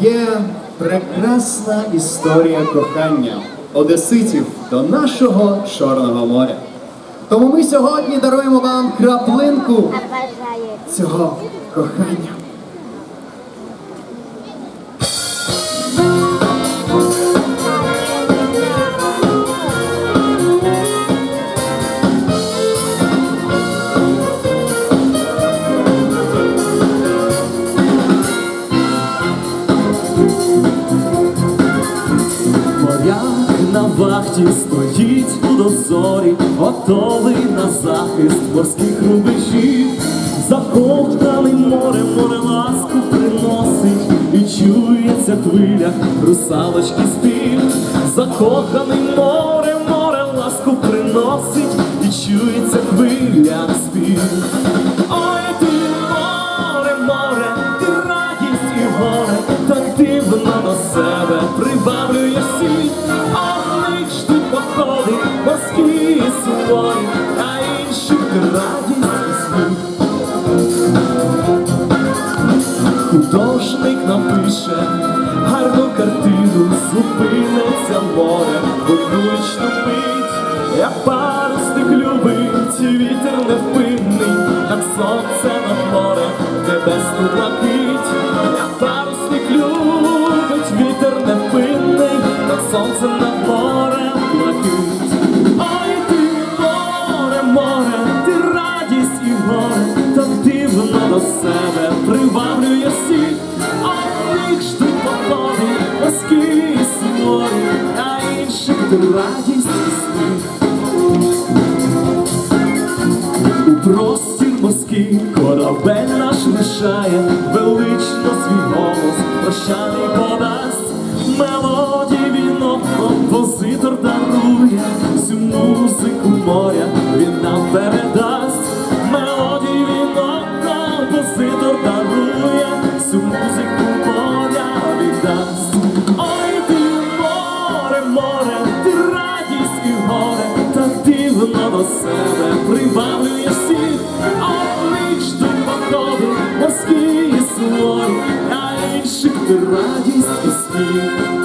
є прекрасна історія кохання одеситів до нашого Чорного моря. Тому ми сьогодні даруємо вам краплинку цього кохання. Вахті стоїть у дозорі, готовий на захист морських рубежів. Закоханий море, море ласку приносить, і чується в хвилях русалочки спів. Закоханий море, море ласку приносить, і чується в хвилях спів. Картину, зупиниться море, вуличну мить, як парусник любить, вітер невпинний, так сонце над морем, небесну блакить, радість. У простір морський корабель наш лишає, велично свій голос прощальний подасть, мелодії віно композитор дарує, всю музику моря він нам передасть, мелодії віно композитор дарує, море, ти радість і горе, так дивно до себе прибавлює всіх, Облич ждуть походи, морські і суворі, а інших ти радість і сміх.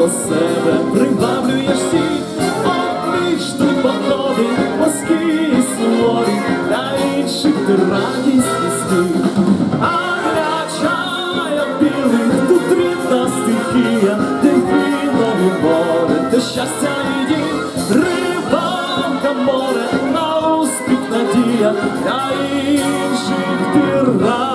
До себе. Приваблюєш всіх, одних ждуть походи, морські і суворі, а інших ти радість і сміх. А для чая білих тут рідна стихія, де вінові море, де щастя і дім, рибалка море, на успіх надія, а інших